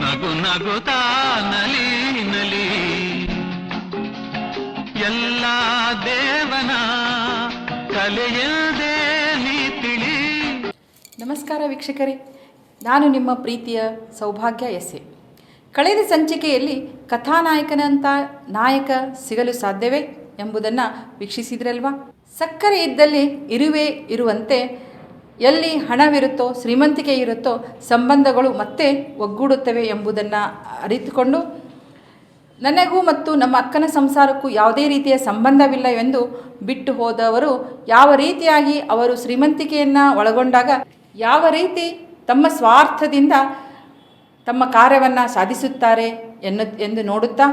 ನಗು ನಗುತಾ ನಲಿ ನಲಿ. ಎಲ್ಲ ದೇವನ ಕಲೆಯದೇ ನೀ ತಿಳಿ. ನಮಸ್ಕಾರ ವೀಕ್ಷಕರೇ, ನಾನು ನಿಮ್ಮ ಪ್ರೀತಿಯ ಸೌಭಾಗ್ಯ ಎಸ್ ಎ ಕಳೆದ ಸಂಚಿಕೆಯಲ್ಲಿ ಕಥಾನಾಯಕನಂತ ನಾಯಕ ಸಿಗಲು ಸಾಧ್ಯವೇ ಎಂಬುದನ್ನು ವೀಕ್ಷಿಸಿದ್ರಲ್ವಾ? ಸಕ್ಕರೆ ಇದ್ದಲ್ಲಿ ಇರುವೆ ಇರುವಂತೆ ಎಲ್ಲಿ ಹಣವಿರುತ್ತೋ, ಶ್ರೀಮಂತಿಕೆ ಇರುತ್ತೋ, ಸಂಬಂಧಗಳು ಮತ್ತೆ ಒಗ್ಗೂಡುತ್ತವೆ ಎಂಬುದನ್ನು ಅರಿತುಕೊಂಡು, ನನಗೂ ಮತ್ತು ನಮ್ಮ ಅಕ್ಕನ ಸಂಸಾರಕ್ಕೂ ಯಾವುದೇ ರೀತಿಯ ಸಂಬಂಧವಿಲ್ಲ ಎಂದು ಬಿಟ್ಟು ಹೋದವರು, ಯಾವ ರೀತಿಯಾಗಿ ಅವರು ಶ್ರೀಮಂತಿಕೆಯನ್ನು ಒಳಗೊಂಡಾಗ, ಯಾವ ರೀತಿ ತಮ್ಮ ಸ್ವಾರ್ಥದಿಂದ ತಮ್ಮ ಕಾರ್ಯವನ್ನು ಸಾಧಿಸುತ್ತಾರೆ ಎನ್ನು ಎಂದು ನೋಡುತ್ತಾ,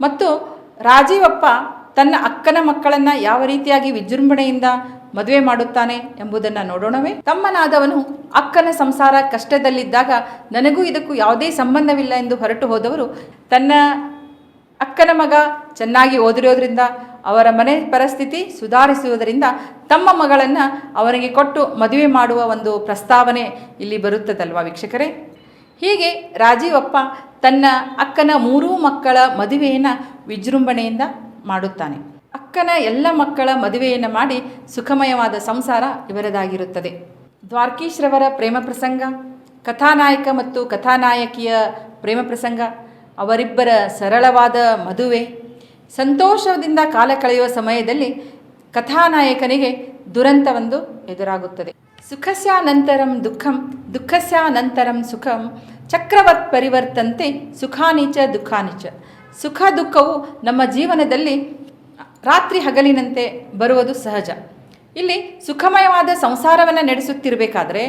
ಮತ್ತು ರಾಜೀವಪ್ಪ ತನ್ನ ಅಕ್ಕನ ಮಕ್ಕಳನ್ನು ಯಾವ ರೀತಿಯಾಗಿ ವಿಜೃಂಭಣೆಯಿಂದ ಮದುವೆ ಮಾಡುತ್ತಾನೆ ಎಂಬುದನ್ನು ನೋಡೋಣವೇ? ತಮ್ಮನಾದವನು ಅಕ್ಕನ ಸಂಸಾರ ಕಷ್ಟದಲ್ಲಿದ್ದಾಗ ನನಗೂ ಇದಕ್ಕೂ ಯಾವುದೇ ಸಂಬಂಧವಿಲ್ಲ ಎಂದು ಹೊರಟು ಹೋದವರು ತನ್ನ ಅಕ್ಕನ ಮಗ ಚೆನ್ನಾಗಿ ಓದಿರೋದ್ರಿಂದ, ಅವರ ಮನೆ ಪರಿಸ್ಥಿತಿ ಸುಧಾರಿಸುವುದರಿಂದ ತಮ್ಮ ಮಗಳನ್ನು ಅವನಿಗೆ ಕೊಟ್ಟು ಮದುವೆ ಮಾಡುವ ಒಂದು ಪ್ರಸ್ತಾವನೆ ಇಲ್ಲಿ ಬರುತ್ತದಲ್ವಾ ವೀಕ್ಷಕರೇ? ಹೀಗೆ ರಾಜೀವಪ್ಪ ತನ್ನ ಅಕ್ಕನ ಮೂರೂ ಮಕ್ಕಳ ಮದುವೆಯನ್ನು ವಿಜೃಂಭಣೆಯಿಂದ ಮಾಡುತ್ತಾನೆ. ಅಕ್ಕನ ಎಲ್ಲ ಮಕ್ಕಳ ಮದುವೆಯನ್ನು ಮಾಡಿ ಸುಖಮಯವಾದ ಸಂಸಾರ ಇವರದಾಗಿರುತ್ತದೆ. ದ್ವಾರ್ಕೀಶ್ರವರ ಪ್ರೇಮ ಪ್ರಸಂಗ, ಕಥಾನಾಯಕ ಮತ್ತು ಕಥಾನಾಯಕಿಯ ಪ್ರೇಮ ಪ್ರಸಂಗ, ಅವರಿಬ್ಬರ ಸರಳವಾದ ಮದುವೆ, ಸಂತೋಷದಿಂದ ಕಾಲ ಕಳೆಯುವ ಸಮಯದಲ್ಲಿ ಕಥಾನಾಯಕನಿಗೆ ದುರಂತವೊಂದು ಎದುರಾಗುತ್ತದೆ. ಸುಖಸ್ಯಾನಂತರಂ ದುಃಖಂ ದುಃಖಸ್ಯಾನಂತರಂ ಸುಖಂ ಚಕ್ರವತ್ ಪರಿವರ್ತಂತೆ ಸುಖಾನಿಚ ದುಃಖಾನಿಚ. ಸುಖ ದುಃಖವು ನಮ್ಮ ಜೀವನದಲ್ಲಿ ರಾತ್ರಿ ಹಗಲಿನಂತೆ ಬರುವುದು ಸಹಜ. ಇಲ್ಲಿ ಸುಖಮಯವಾದ ಸಂಸಾರವನ್ನು ನಡೆಸುತ್ತಿರಬೇಕಾದ್ರೆ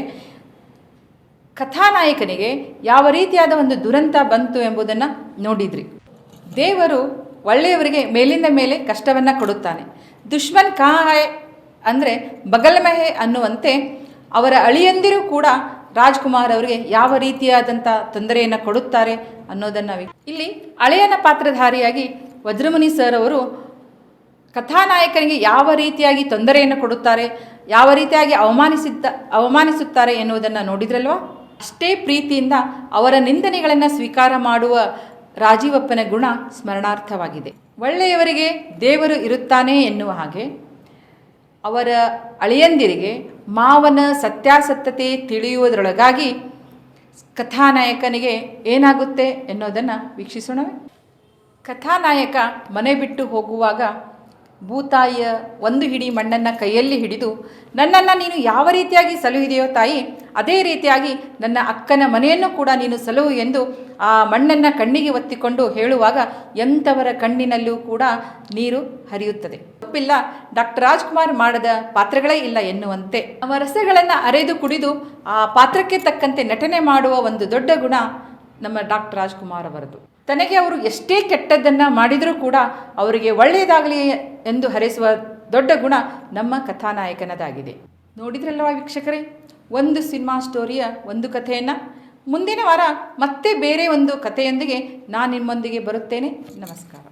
ಕಥಾನಾಯಕನಿಗೆ ಯಾವ ರೀತಿಯಾದ ಒಂದು ದುರಂತ ಬಂತು ಎಂಬುದನ್ನು ನೋಡಿದ್ರಿ. ದೇವರು ಒಳ್ಳೆಯವರಿಗೆ ಮೇಲಿಂದ ಮೇಲೆ ಕಷ್ಟವನ್ನು ಕೊಡುತ್ತಾನೆ. ದುಶ್ಮನ್ ಕಾ ಹೈ ಅಂದರೆ ಬಗಲ್ಮೆಹೆ ಅನ್ನುವಂತೆ ಅವರ ಅಳಿಯಂದಿರು ಕೂಡ ರಾಜ್ಕುಮಾರ್ ಅವರಿಗೆ ಯಾವ ರೀತಿಯಾದಂಥ ತೊಂದರೆಯನ್ನು ಕೊಡುತ್ತಾರೆ ಅನ್ನೋದನ್ನು ಇಲ್ಲಿ ಅಳೆಯನ ಪಾತ್ರಧಾರಿಯಾಗಿ ವಜ್ರಮುನಿ ಸರ್ ಅವರು ಕಥಾನಾಯಕನಿಗೆ ಯಾವ ರೀತಿಯಾಗಿ ತೊಂದರೆಯನ್ನು ಕೊಡುತ್ತಾರೆ, ಯಾವ ರೀತಿಯಾಗಿ ಅವಮಾನಿಸಿದ್ದ, ಅವಮಾನಿಸುತ್ತಾರೆ ಎನ್ನುವುದನ್ನು ನೋಡಿದ್ರಲ್ವಾ? ಅಷ್ಟೇ ಪ್ರೀತಿಯಿಂದ ಅವರ ನಿಂದನೆಗಳನ್ನು ಸ್ವೀಕಾರ ಮಾಡುವ ರಾಜೀವಪ್ಪನ ಗುಣ ಸ್ಮರಣಾರ್ಥವಾಗಿದೆ. ಒಳ್ಳೆಯವರಿಗೆ ದೇವರು ಇರುತ್ತಾನೆ ಎನ್ನುವ ಹಾಗೆ ಅವರ ಅಳಿಯಂದಿರಿಗೆ ಮಾವನ ಸತ್ಯಾಸತ್ಯತೆ ತಿಳಿಯುವುದರೊಳಗಾಗಿ ಕಥಾನಾಯಕನಿಗೆ ಏನಾಗುತ್ತೆ ಎನ್ನುವುದನ್ನು ವೀಕ್ಷಿಸೋಣವೇ. ಕಥಾನಾಯಕ ಮನೆ ಬಿಟ್ಟು ಹೋಗುವಾಗ ಭೂತಾಯಿಯ ಒಂದು ಹಿಡಿ ಮಣ್ಣನ್ನು ಕೈಯಲ್ಲಿ ಹಿಡಿದು, ನನ್ನನ್ನು ನೀನು ಯಾವ ರೀತಿಯಾಗಿ ಸಲುಹಿದೆಯೋ ತಾಯಿ, ಅದೇ ರೀತಿಯಾಗಿ ನನ್ನ ಅಕ್ಕನ ಮನೆಯನ್ನು ಕೂಡ ನೀನು ಸಲುಹು ಎಂದು ಆ ಮಣ್ಣನ್ನು ಕಣ್ಣಿಗೆ ಒತ್ತಿಕೊಂಡು ಹೇಳುವಾಗ ಎಂಥವರ ಕಣ್ಣಿನಲ್ಲೂ ಕೂಡ ನೀರು ಹರಿಯುತ್ತದೆ. ತಪ್ಪಿಲ್ಲ. ಡಾಕ್ಟರ್ ರಾಜ್ಕುಮಾರ್ ಮಾಡದ ಪಾತ್ರಗಳೇ ಇಲ್ಲ ಎನ್ನುವಂತೆ. ನಮ್ಮ ರಸಗಳನ್ನು ಅರೆದು ಕುಡಿದು ಆ ಪಾತ್ರಕ್ಕೆ ತಕ್ಕಂತೆ ನಟನೆ ಮಾಡುವ ಒಂದು ದೊಡ್ಡ ಗುಣ ನಮ್ಮ ಡಾಕ್ಟರ್ ರಾಜ್ಕುಮಾರ್ ಅವರದು. ತನಗೆ ಅವರು ಎಷ್ಟೇ ಕೆಟ್ಟದ್ದನ್ನು ಮಾಡಿದರೂ ಕೂಡ ಅವರಿಗೆ ಒಳ್ಳೆಯದಾಗಲಿ ಎಂದು ಹರಿಸುವ ದೊಡ್ಡ ಗುಣ ನಮ್ಮ ಕಥಾನಾಯಕನದಾಗಿದೆ. ನೋಡಿದ್ರಲ್ವಾ ವೀಕ್ಷಕರೇ? ಒಂದು ಸಿನಿಮಾ ಸ್ಟೋರಿಯ ಒಂದು ಕಥೆಯನ್ನು. ಮುಂದಿನ ವಾರ ಮತ್ತೆ ಬೇರೆ ಒಂದು ಕಥೆಯೊಂದಿಗೆ ನಾನು ನಿಮ್ಮೊಂದಿಗೆ ಬರುತ್ತೇನೆ. ನಮಸ್ಕಾರ.